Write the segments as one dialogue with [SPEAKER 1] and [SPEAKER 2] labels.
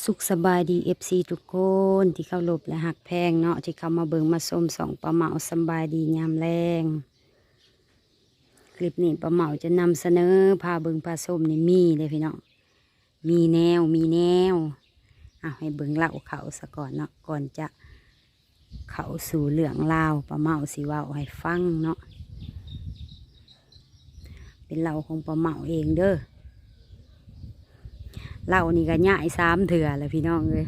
[SPEAKER 1] สุขสบายดีเอฟซีทุกคนที่เข้ารบและหักแพงเนาะที่เข้ามาเบิงมาส้มสองปลาเหมาสบายดียามแรงคลิปนี้ปลาเหมาจะนำเสนอพาเบิงปลาส้มนี่มีเลยพี่น้องมีแนวมีแนวเอาให้เบิงเล่าเขาซะก่อนเนาะก่อนจะเขาสู่เหลืองลาวปลาเหมาสิว่าให้ฟังเนาะเป็นเล่าของปลาเหมาเองเด้อ เล่านี่ก็ย่ายสามเถื่อแหละพี่น้องเลย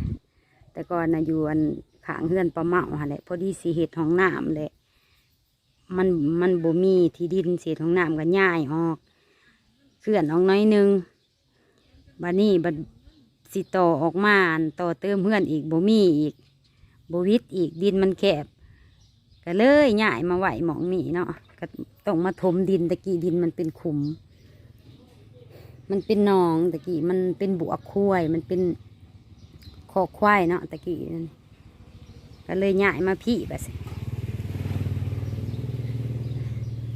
[SPEAKER 1] แต่ก่อนนะอยู่อันขางเฮือนปลาเมาหันแหละพอดีสีเห็ดของน้ำแหละมันมันบ่มีที่ดินเศษของน้ำก็ย่ายออกเคลื่อนออกน้อยนึงบัดนี้บัดสิต่อออกมาต่อเติมเพื่อนอีกบ่มีอีกบวิดอีกดินมันแคบก็เลยย่ายมาไหวหมองนี่เนาะก็ต้องมาถมดินตะกี้ดินมันเป็นขุม มันเป็นหนองตะกี้มันเป็นบวกควายมันเป็นคอควายเนาะตะกี้นั่นก็เลยย้ายมาพี่แบบ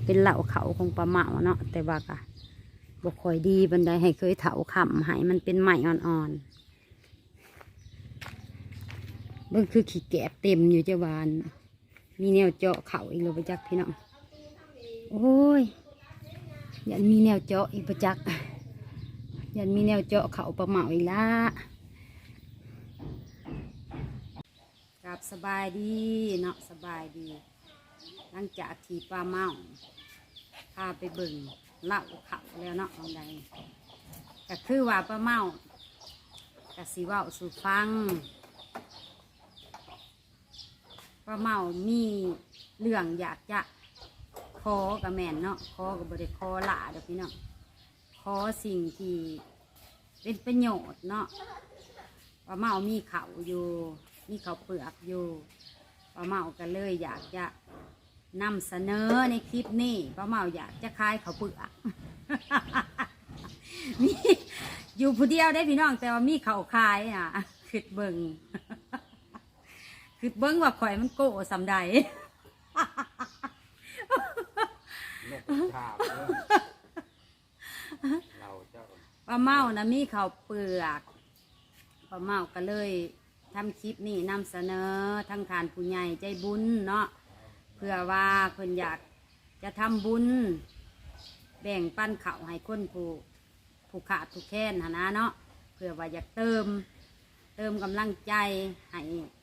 [SPEAKER 1] เป็นเหล่าเขาของปลาเหมาเนาะแต่ว่ากะบกคอยดีบันไดให้เคยเถาขำหายมันเป็นใหม่อ่อนๆเบิ่งคือขี้แกบเต็มอยู่เจ้าวานมีแนวเจาะเขาอีกเลยประจักพี่น้องโอ้ยยันมีแนวเจาะอีกประจักษ์ ยันมีแนวเจาะเขาปลาเหมาอีกละกลับสบายดีเนาะสบายดี หลังจากที่ปลาเมาพาไปบิ่งเล่าเขาแล้วเนาะของใดก็คือว่าปลาเมากะสิว่าสู่ฟังปลาเมามีเรื่องอยากจะขอกับแม่นเนาะขอกับบริขอหลาเดี๋ยวพี่เนาะ อสิ่งที่เป็นประโยชน์เนาะป้าเมามีเขาอยู่ มีเขาเปลือกอยู่ป้าเมาก็เลย อยากจะนำเสนอในคลิปนี้ป้าเมาอยากจะขายเขาเปลือกมีอยู่ผู้เดียวได้พี่น้องแต่ว่ามีเขาวขายอะคือเบิงคือเบิ้งว่าข่อยมันโก้สำใด
[SPEAKER 2] นกชาบเนอะเราเจ้า
[SPEAKER 1] ป้าเมานะมีข้าวเปลือกป้าเมาก็เลยทำคลิปนี้นำเสนอทั้งทานผู้ใหญ่ใจบุญเนาะเพื่อว่าเพิ่นอยากจะทำบุญ แบ่งปันข้าวให้คนผู้ผู้ขาดผู้แค้นหนนะเนาะเพื่อว่าอยากเติม เติมกำลังใจให้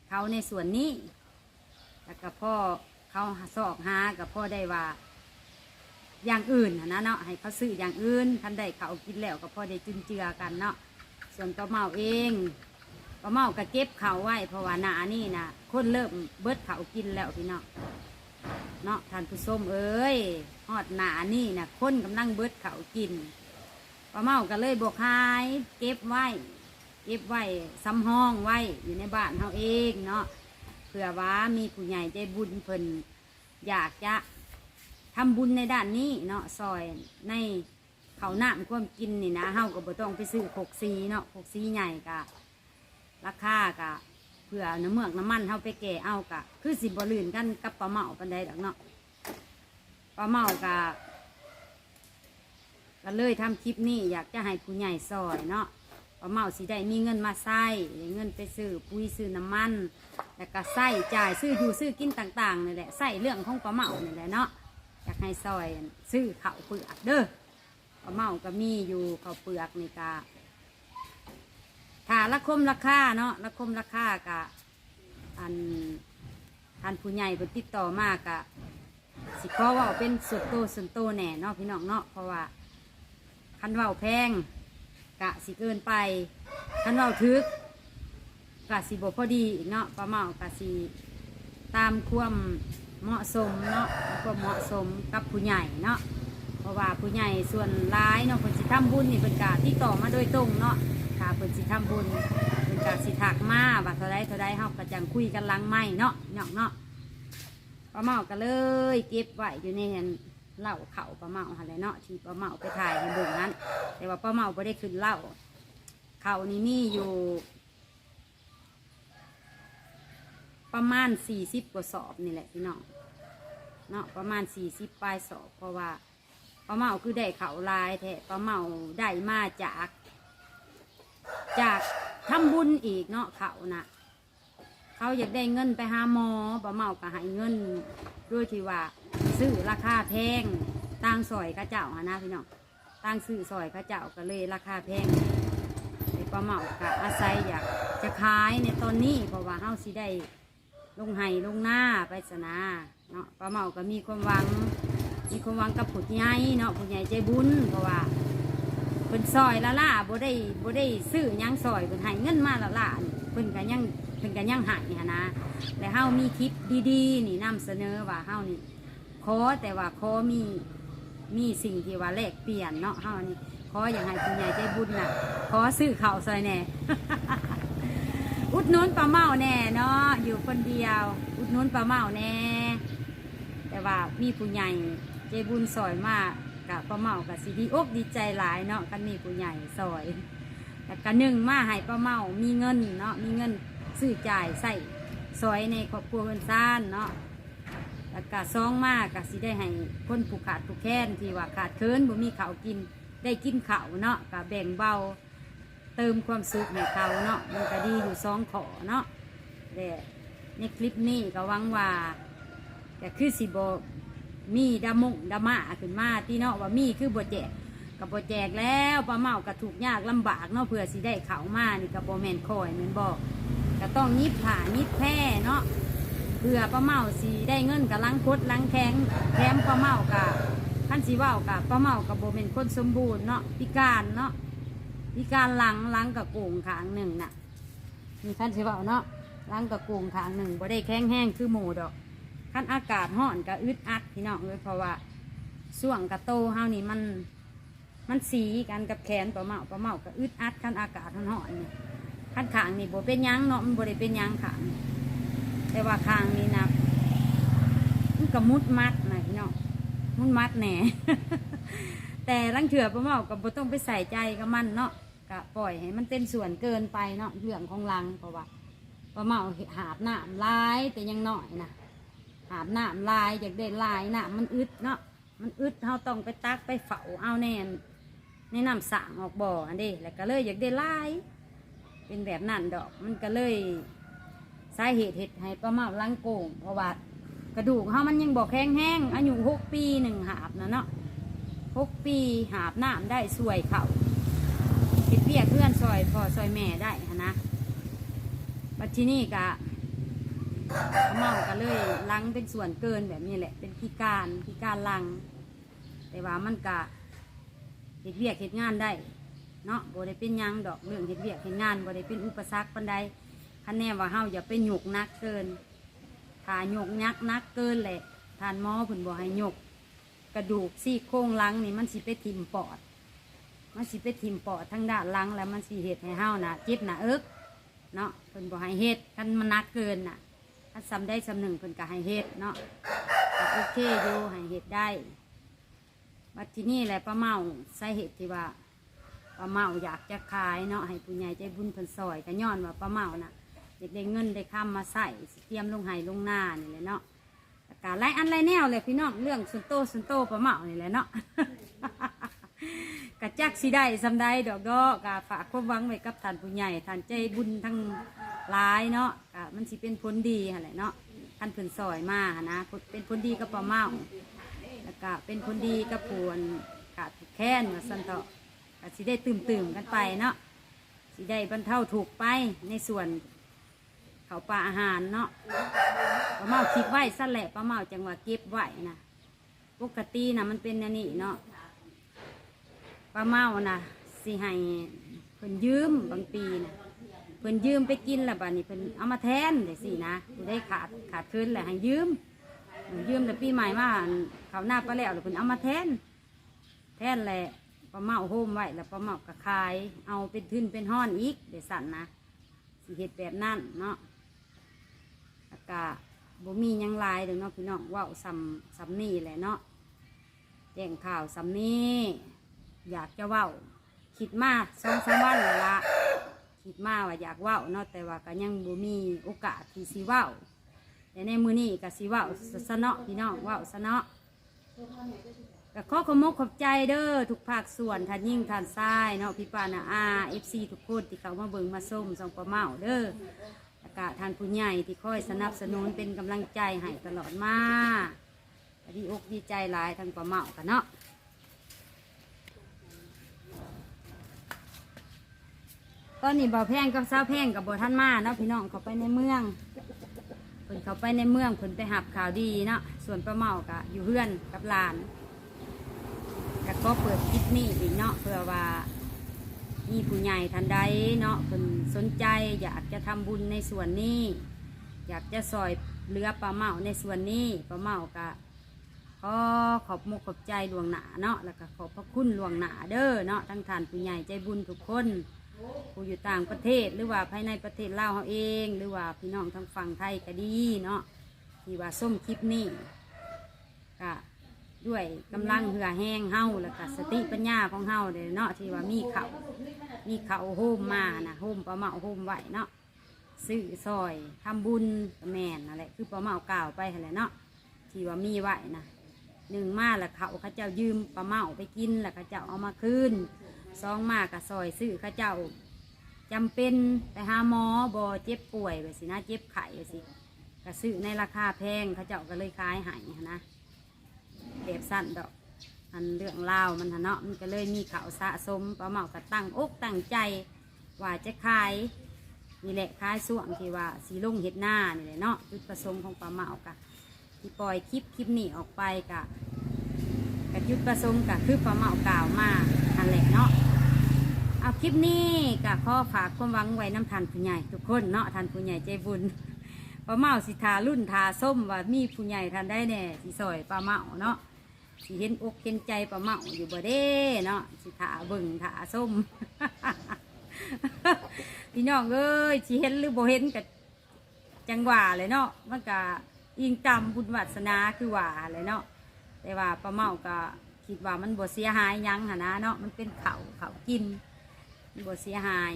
[SPEAKER 1] เขาในส่วนนี้ แล้วก็พ่อเขาสอกหากับพ่อได้ว่า อย่างอื่นนะเนาะให้เขาซื้ออย่างอื่นคันได้เขากินแล้วก็พอได้จุนเจือกันเนาะส่วนป้าเมาเองป้าเมาก็เก็บเขาไว้เพราะว่าหนานี่นะคนเริ่มเบิดเขากินแล้วพี่เนาะเนาะท่านผู้ชมเอ้ยฮอดหนานี่นะคนกำลังเบิดเขากินป้าเมาก็เลยบอกหาย เก็บไว้เก็บไว้ซ้ำห้องไว้อยู่ในบ้านเขาเองเนาะเผื่อว่ามีผู้ใหญ่ใจบุญเพิ่นอยากจะ ทำบุญในด้านนี้เนาะซอยในเขาหน้ามความกินนี่นะเฮาก็บ่ต้องไปซื้อหกซีเนาะหกซีใหญ่กะราคากะเพื่อน้ำเมือกน้ำมันเฮาไปแก่เอากะ คือสิบ่ลื่นกันกับปลาเมาปันใดดอกเนาะปลาเมากะก็เลยทำคลิปนี้อยากจะให้ผู้ใหญ่ซอยเนาะปลาเมาสิได้มีเงินมาใส่เงินไปซื้อปุ๋ยซื้อน้ำมัน แล้วก็ใส่จ่ายซื้ออยู่ซื้อกินต่างๆนี่แหละใส่เรื่องของปลาเมานี่แหละเนาะ อยากให้ซอยซื้อข้าวเปลือกเด้อข้าวเมาก็มีอยู่ข้าวเปลือกนี่กะถ้าละคมราคาเนาะละคมราคากะอันท่านผู้ใหญ่เป็นติดต่อมากกะสิขอเว่าเป็นสุดโตส่วนโตแหน่เนาะพี่น้องเนาะเพราะว่าคันเว่าแพงกะสิเกินไปคันเว่าทึกกะสิบพอดีอีกเนาะป้าเมากะสิตามความ เหมาะสมเนาะความเหมาะสมกับผู้ใหญ่เนาะเพราะว่าผู้ใหญ่ส่วนร้ายเนาะเพิ่นสิทำบุญนี่เพิ่นกาที่ต่อมาโดยตรงเนาะถ้าเพิ่นสิทำบุญเพิ่นกาสิถักมาว่าเท่าใดเท่าใดเฮาก็จังคุยกันหลังไม่เนาะเนาะเนาะป้าเมาก็เลย เก็บไว้อยู่ในเห็นเหล่าเขาป้าเมาหันแหละเนาะที่ป้าเมาไปถ่ายให้เบิ่งนั้น แต่ว่าป้าเมาบ่ได้ขึ้นเหล่าเขานี่มีอยู่ ประมาณสี่สิบกว่าสอบนี่แหละพี่น้อง เนาะประมาณสี่สิบปลายสอบเพราะว่าป้าเมาคือได้เขาลายแท้ป้าเมาได้มาจาก จากทำบุญอีกเนาะเขาน่ะ เขาอยากได้เงินไปหาหมอป้าเมาก็ให้เงินด้วยที่ว่าซื้อราคาแพงต่างซอยเข้าเจ้าหนนะพี่น้องต่างซื้อซอยเข้าเจ้าก็เลยราคาแพงไอ้ป้าเมาก็อาศัยอยากจะขายในตอนนี้เพราะว่าเฮาสิได้ลงไห้ลงหน้าไปสนา เนาะป้าเมาก็มีความหวัง มีความหวังกับผู้ใหญ่เนาะผู้ใหญ่ใจบุญเพราะว่าเพิ่นซอยละล่าบ่ได้บ่ได้ซื้อหยังซอยเพิ่นให้เงินมาละล่านี่เพิ่นก็ยังเพิ่นก็ยังให้หั้นนะและเฮามีคลิปดีๆนี่นำเสนอว่าเฮานี่ขอแต่ว่าขอมีมีสิ่งที่ว่าแลกเปลี่ยนเนาะเฮานี่ขออย่างให้ผู้ใหญ่ใจบุญน่ะขอซื้อข้าวซอยแหน่ อุดหนุนปลาเมาแน่เนาะอยู่คนเดียว อุดหนุนปลาเมาแน่ แต่ว่ามีผู้ใหญ่ใจบุญซอยมากกับป้าเมากับสีดีอกดีใจหลายเนาะกันมีผู้ใหญ่ซอยแต่กันหนึ่งมาให้ป้าเมามีเงินเนาะมีเงินซื้อจ่ายใส่ซอยในครอบครัวเงินซ่านเนาะแล้วก็ซองมากกับสิได้ให้คนผู้ขาดผู้แค้นที่ว่าขาดเคินบ่มีข้าวกินได้กินข้าวเนาะกับแบ่งเบาเติมความสุขให้เขาเนาะมันก็ดีอยู่สองขอเนาะแต่ในคลิปนี้ก็หวังว่า แต่คือสิบมีดามงดามาขึ้นมาที่เนาะว่ามีคือบแจกกับบแจกแล้วปลาเมาก็ถูกยากลำบากเนาะเพื่อสิได้เขามานี่กับบแมนคอยแมันบอกก็ต้องยิบผ่ายิบแพ่เนาะเพื่อปลาเมาสิได้เงินกับลังคดลังแข็งแถมปลาเมากับขั้นสีว่าวกับปลาเมากับโบเมนคนสมบูรณ์เนาะพิการเนาะพิการหลังหลังกับโก่งขางหนึ่งน่ะมีขั้นสีว่าวเนาะหลังกับโก่งขางหนึ่งบ่ได้แข็งแห้งคือหมูดอก คันอากาศห้อนก็อึดอัดพี่น้องเลยเพราะว่าส่วงกระโตเฮานี่มันมันสีกันกับแขนปลาเมาปลาเมาก็อึดอัดคันอากาศห้อนๆนี่คันขางนี่บ่เป็นยังเนาะมันบ่ได้เป็นยังขางแต่ว่าขางนี่นะมันก็มุดมัดนะพี่น้องมุดมัดแหน่แต่ลังเถื่อปลาเมาก็บ่ต้องไปใส่ใจกับมันเนาะก็ปล่อยให้มันเป็นส่วนเกินไปเนาะเรื่องของลังเพราะว่าปลาเมาหาบหน้ำลายแต่ยังหน้อยนะ อาบน้ำลายอยากได้ลายน้ำมันอึดเนาะมันอึดเราต้องไปตักไปเฝ้าเอาแน่นในน้ำสางออกบ่ออันเด้แล้วก็เลยอยากได้ลาย เป็นแบบนั่นดอก มันก็เลยสาเหตุเหตุให้ประมาลังโกงเพราะว่ากระดูกเขามันยังบอกแห้งแห้งอายุหกปีหนึ่งหาบนะเนาะหกปีหาบน้ำได้สวยเขาเฮ็ดเพียกเพื่อนซอยพอซอยแม่ได้หั้นะบัดทีนี้กะ เมาก็เลยลังเป็นส่วนเกินแบบนี้แหละ เป็นพิการพิการลัง แต่ว่ามันกะเห็ดเวียกเห็ดงานได้เนาะบ่ได้เป็นยังดอกเรื่องเห็ดเวียกเห็ดงานบ่ได้เป็นอุปสรรคปันใดคันแน่ว่าเฮาอย่าไปหยกนักเกินถ้าหยกนักนักเกินแหละทานหมอเพิ่นบอกให้หยก กระดูกซี่โครงหลังนี่มันสิไปทิ่มปอด มันสิไปทิ่มปอดทั้งด้านหลังแล้วมันสิเห็ดให้เฮาน่ะเจ็บหน้าเอิกเนาะเพิ่นบอกให้เฮ็ดคันมันนักเกินน่ะ ถ้าซ้ำได้ซ้ำหนึ่งเพิ่นก็ให้เฮ็ดเนาะก็โอเคอยู่ให้เฮ็ดได้บัดที่นี่แหละป้าเมาใสาเหตุที่ว่าป้าเมาอยากจะขายเนาะให้ผู้ใหญ่ใจบุญเพิ่นซอยก็ย้อนว่าป้าเมาน่ะอยากได้เงินได้ค้ำมาใส่สิเตรียมลงไห้ลงหน้านี่แหละเนาะแล้วการไล่อันไรแนวเลยพี่น้องเรื่องสุนโตสุนโตป้าเมานี่แหละเนาะกะจักสิได้สำได้ดอกดอกกะฝากความหวังไว้กับท่านผู้ใหญ่ท่านใจบุญทั้ง หลายเนาะกะมันสิเป็นผลดีอะไรเนาะท่านเพิ่นซอยมาหั้นนะเป็นผลดีกับปลาเมาแล้วก็เป็นผลดีกับผวนขาดแค้นว่าสันเถาะกะสิได้ตื่มๆกันไปเนาะสิได้บรรเทาถูกข์ไปในส่วนเขาปลาอาหารเนาะปลาเมาคิดไว้สั่นแหละปลาเมาจังหวะเก็บไว้นะปกตินะมันเป็นอันนี้เนาะป้าเมานะสิให้เพิ่นยืมบางปีนะ พิ่นยืมไปกินแล้วบัดนี้เพิ่นเอามาแทนเดี๋ยสินะได้ขาดขาดคืนแหละให้ยืม ยืมแต่ปีใหม่มาเขาหน้าไปแล้วแล้วเพิ่นเอามาแทน แทนแหละป้าเมาโฮมไว้แล้วป้าเมาก็ขาย เอาเป็นทุนเป็นห้อนอีกเดี๋ยวสั่นนะสิเฮ็ดแบบนั้นเนาะแล้วก็บ่มียังลายเด้อเนาะพี่น้องว้าซ้ำซ้ำนี่แหละเนาะแจ้งข่าวซ้ำนี่อยากจะว้าคิดมากสองสามวันละ คิดมาว่าอยากเว้าเนาะแต่ว่าก็ยังบ่มีโอกาสที่สิเว้าแต่ในมือนี้ก็สิเว้าสะเนาะพี่น้องเว้าสะเนาะก็ขอขอมกขอบใจเด้อทุกภาคส่วนท่านยิ่งท่านทรายเนาะพี่ปานาอาเอฟซีทุกคนที่เขามาเบิ่งมาส้มสองประเมาเด้อแล้วก็ท่านผู้ใหญ่ที่คอยสนับสนุนเป็นกำลังใจให้ตลอดมาดีอกดีใจหลายทั้งประเมากันเนาะ ตอนนี้บ่าวแพงกับสาแพงกับบ่ท่านมาเนาะพี่น้องเขาไปในเมืองเพิ่นเขาไปในเมืองเพิ่นไปหับข่าวดีเนาะส่วนป้าเมากะอยู่เพื่อนกับหลานก็ก็เปิดคลิปนี้อีกเนาะเพื่อว่ามีผู้ใหญ่ทันใดเนาะเพิ่นสนใจอยากจะทำบุญในส่วนนี้ อยากจะซอยเรือป้าเมาในส่วนนี้ป้าเมากะขอขอบมกขอบใจหลวงหนาเนาะแล้วก็ขอบพระคุณหลวงหนาเด้อเนาะทั้งท่านผู้ใหญ่ใจบุญทุกคน ผู้อยู่ต่างประเทศหรือว่าภายในประเทศลาวเขาเอง หรือว่าพี่น้องทางฝั่งไทยก็ดีเนาะที่ว่าส้มคลิปนี้ก็ด้วยกำลังเหือแห้งเฮาแล้วก็สติปัญญาของเฮาเด้เนาะที่ว่ามีเขามีเขาโฮมมานะโฮมประเมาโฮมไหวเนาะซื้อซอยทำบุญก็แม่นนั่นแหละคือประเมากล่าวไปหั่นแหละเนาะที่ว่ามีไหวนะหนึ่งมาแล้วเขาเขาเจ้ายืมประเมาไปกินแล้วเขาเจ้าเอามาคืน สองมากกับซอยซื้อเข้าเจ้าจำเป็นไปหาหมอบอเจ็บป่วยไปสินะเจ็บไข้ไปสิก็ซื้อในราคาแพงเข้าเจ้าก็เลยขายใหายนะแบบสั้นดอกอันเรื่องเล่าวมันถนเนาะมันก็เลยมีข่าวสะสมปลาเมาก็ตั้งอกตั้งใจว่าจะขายนี่แหละขายส่วงที่ว่าสีลงเห็ดหน้านี่แหละเนาะจุดประสงค์ของปลาเมากะที่ปล่อยคลิปคลิปนี้ออกไปกะ กับยุดประสงค์กับคือประเมากล่าวมาอันแหละเนาะเอาคลิปนี้กับข้อฝากความหวังไว้น้ำทันผู้ใหญ่ทุกคนเนาะทันผู้ใหญ่ใจบุญประเมาสิทารุ่นทาส้มว่ามีผู้ใหญ่ทันได้แน่สิซอยประเมาเนาะสิเห็นอกเห็นใจประเมาอยู่บ่เด้เนาะสิทาเบิ่งทาส้มพี่น้องเอ้ยสิเห็นหรือบ่เห็นกับจังหวะเลยเนาะมันก็อิงตามบุญวัสนาคือว่าเลยเนาะ แต่ว่าป้าเมาก็คิดว่ามันบ่เสียหายหยังหนนะเนาะมันเป็นเขาเขากินมันบ่เสียหาย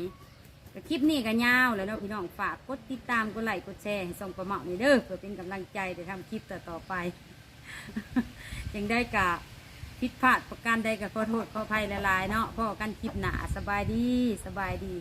[SPEAKER 1] ก็คลิปนี้ก็ยาวแล้วเนาะพี่น้องฝากกดติดตามกดไลค์กดแชร์ให้ส่งป้าเมานี่เด้อเพื่อเป็นกำลังใจในทำคลิปต่อๆไป ยังได้กะผิดพลาดประการใดก็ขอโทษขออภัยหลายๆเนาะพอกันคลิปหนาสบายดีสบายดี